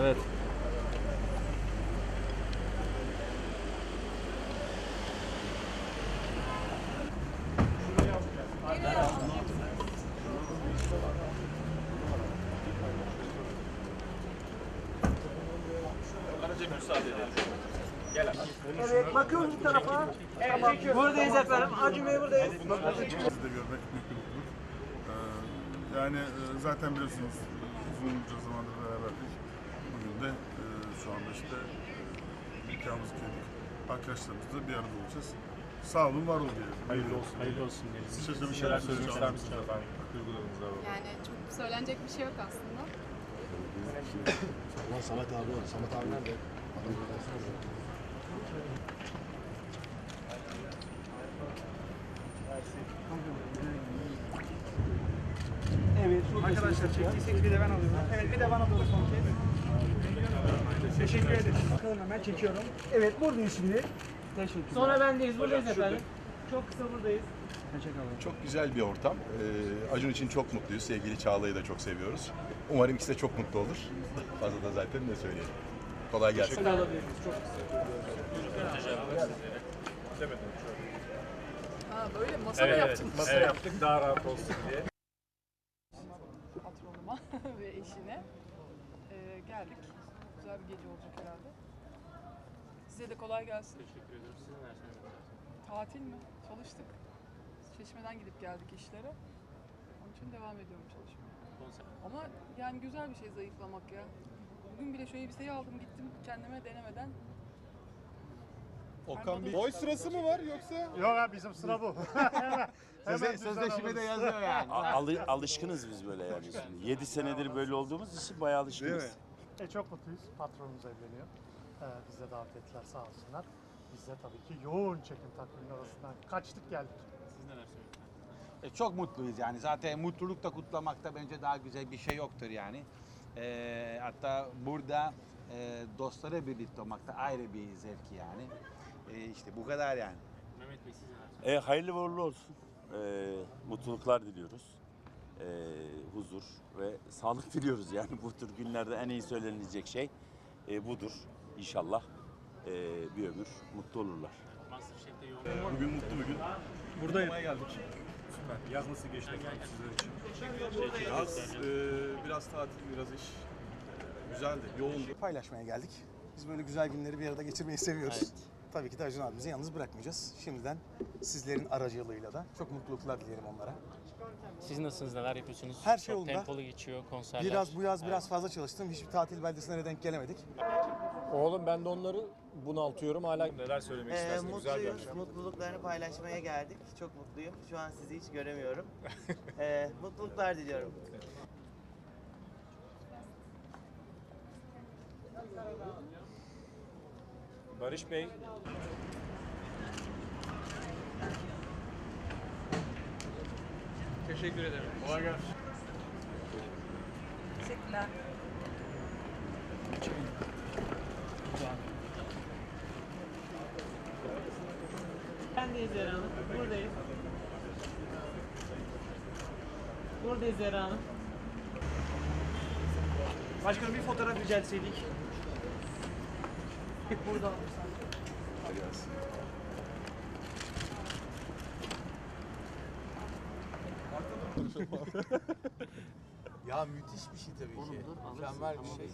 Evet. Evet, bakıyoruz bu tarafa. Tamam. Buradayız efendim. Acun Bey buradayız. Sizi de görmek büyük bir mutluluk. Ee, yani e, zaten biliyorsunuz uzunca zamandır beraberdik. Bugün de e, şu anda işte e, nikahımızı kıydık. Arkadaşlarımızla bir arada olacağız. Sağ olun, var olun diyelim. Hayırlı olsun. Hayırlı olsun. Siz şaşırmış Bir şeyler söylemek ister misiniz efendim? Yani çok söylenecek bir şey yok aslında. Lan Samet abi var. Samet abi nerede? Adam göndersene. Evet, arkadaşlar çektiysek bir de ben alıyorum. Evet, bir de bana doğru son kez. Teşekkür ederim. Bakalım hemen çekiyorum. Evet, buradayız şimdi. Teşekkürler. Sonra bendeyiz, buradayız efendim. Çok kısa buradayız. Teşekkür. Çok güzel bir ortam. Ee, Acun için çok mutluyuz. Sevgili Çağla'yı da çok seviyoruz. Umarım ikisi de çok mutlu olur. Fazla da zaten ne söyleyelim. Kolay gelsin. Ha böyle masa mı Evet, yaptın? masa yaptık daha rahat olsun diye. Patronuma ve eşine. Ee, geldik. Güzel bir gece olacak herhalde. Size de kolay gelsin. Teşekkür ediyoruz. Sizin her şeyiniz Tatil mi? Çalıştık. Çeşmeden gidip geldik işlere. Onun için devam ediyorum çalışmaya. Konser. Ama yani güzel bir şey zayıflamak ya. Bugün bile şu elbiseyi aldım gittim kendime denemeden. Okan Bey. Boy sırası mı var yoksa? Yok abi bizim sıra bu. Sözde, sözleşme de yazıyor yani. Alı- alışkınız biz böyle yani şimdi. 7 senedir böyle olduğumuz için bayağı alışkınız. E, çok mutluyuz. Patronumuz evleniyor. Ee, biz de davet ettiler sağ olsunlar. Biz de tabii ki yoğun çekim takviminin arasından kaçtık geldik. Siz neler söylüyorsunuz? E, çok mutluyuz yani. Zaten mutluluk da kutlamakta bence daha güzel bir şey yoktur yani. E, hatta burada e, dostlarla birlikte olmakta ayrı bir zevk yani. E, işte bu kadar yani. Mehmet Bey siz neler söylüyorsunuz? E, hayırlı uğurlu olsun. E, mutluluklar diliyoruz. E, huzur ve sağlık diliyoruz yani bu tür günlerde en iyi söylenilecek şey e, budur inşallah. E, bir ömür mutlu olurlar. Bugün mutlu bir gün. Buradayım. geldik. Süper. Yaz nasıl geçti efendim sizler için? Yaz e, biraz tatil, biraz iş. E, Güzeldi, yoğundu. Paylaşmaya geldik. Biz böyle güzel günleri bir arada geçirmeyi seviyoruz. Evet. Tabii ki de Acun abimizi yalnız bırakmayacağız. Şimdiden sizlerin aracılığıyla da çok mutluluklar dilerim onlara. Siz nasılsınız? Neler yapıyorsunuz? Her şey Çok yolunda. tempolu geçiyor konserler. Biraz bu yaz biraz fazla çalıştım. Hiçbir tatil beldesine denk gelemedik. Oğlum ben de onları bunaltıyorum hala. Neler söylemek Ee, istersiniz? Güzel bir mutluyuz. akşam. Mutluluklarını paylaşmaya geldik. Çok mutluyum. Şu an sizi hiç göremiyorum. Ee, mutluluklar diliyorum. Barış Bey. Teşekkür ederim. Kolay gelsin. Teşekkürler. Bendeyiz Zehra Hanım. Buradayız. Buradayız Zehra Hanım. Başkanım bir fotoğraf rica etseydik. Burada alırsan. Ya müthiş bir şey tabii ki. Mükemmel bir şey.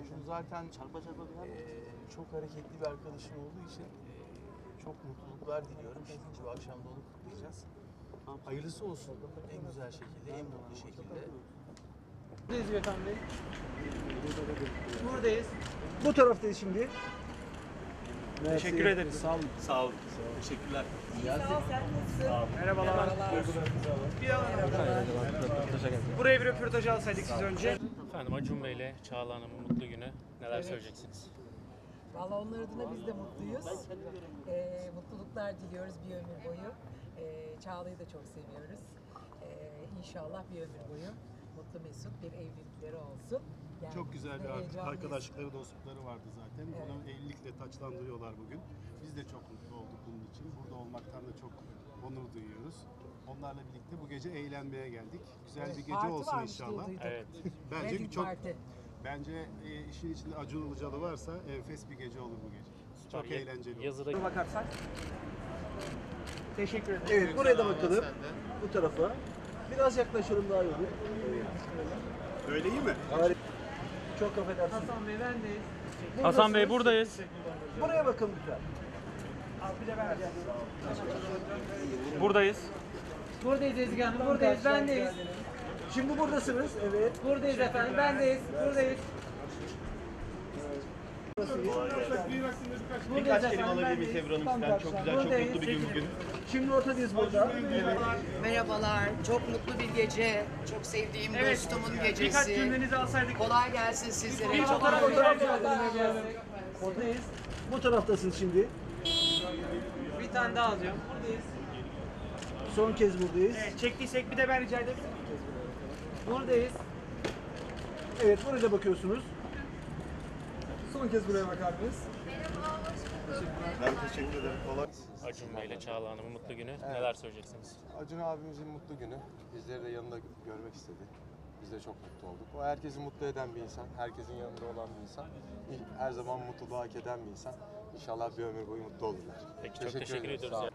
Acun zaten Çarpa çarpa bir e, çok hareketli bir arkadaşım olduğu için e, çok mutluluklar diliyorum. Şimdi bu akşam da onu kutlayacağız. Hayırlısı olsun. En güzel şekilde, en mutlu şekilde. Buradayız Gökhan Bey. Buradayız. Bu taraftayız şimdi. Teşekkür ederiz. Sağ olun. Sağ olun. Teşekkürler. Merhabalar. Bir alalım. Buraya bir röportaj alsaydık siz önce. Efendim Acun Bey ile Çağla Hanım'ın mutlu günü. Neler söyleyeceksiniz? Valla onlar adına biz de mutluyuz. Ee, mutluluklar diliyoruz bir ömür boyu. Ee, Çağla'yı da çok seviyoruz. Ee, inşallah bir ömür boyu mutlu mesut bir evlilikleri olsun. Yani Çok güzel bir ar- heyecanlıyız. arkadaşlıkları, dostlukları vardı zaten. Evet. Onu evlilikle taçlandırıyorlar bugün. Biz de çok mutlu olduk bunun için. Burada olmaktan da çok onur duyuyoruz. Onlarla birlikte bu gece eğlenmeye geldik. Güzel Evet, bir gece parti olsun varmış diye inşallah. Evet. Bence Wedding çok party. Bence e, işin içinde Acun Ilıcalı varsa enfes bir gece olur bu gece. Çok Ya- eğlenceli olur. Yazıda bakarsak. Teşekkür ederim. Evet buraya da bakalım. Bu tarafa. Biraz yaklaşalım daha iyi olur. Öyle iyi mi? Harika. Çok affedersiniz. Hasan Bey bendeyiz. Hasan Bey buradayız. Buraya bakın lütfen. Ben. Buradayız. Buradayız Ezgi Hanım. Buradayız. Bendeyiz. Şimdi buradasınız. Evet. Buradayız efendim. Bendeyiz. Buradayız. Birkaç kelime alabilir miyiz Ebru Hanım sizden? Çok güzel, çok mutlu bir gün bugün. Şimdi ortadayız burada. Merhabalar. Çok mutlu bir gece. Çok sevdiğim Evet. dostumun Birkaç gecesi. cümlenizi alsaydık. Kolay gelsin sizlere. Bir Çok fotoğraf mutluyum. alacağız. Oradayız. Bu taraftasınız şimdi. Bir tane daha alacağım. Buradayız. Son kez buradayız. Evet, çektiysek bir de ben rica edebilir miyim? Buradayız. Evet buraya da bakıyorsunuz. Son kez buraya bakar mıyız? Ben teşekkür ederim. Kolay. Acun Bey ile Çağla Hanım'ın mutlu günü. Evet. Neler söyleyeceksiniz? Acun abimizin mutlu günü. Bizleri de yanında görmek istedi. Biz de çok mutlu olduk. O herkesi mutlu eden bir insan, herkesin yanında olan bir insan, her zaman mutluluğu hak eden bir insan. İnşallah bir ömür boyu mutlu olurlar. Peki teşekkür çok teşekkür ediyoruz. Sağ.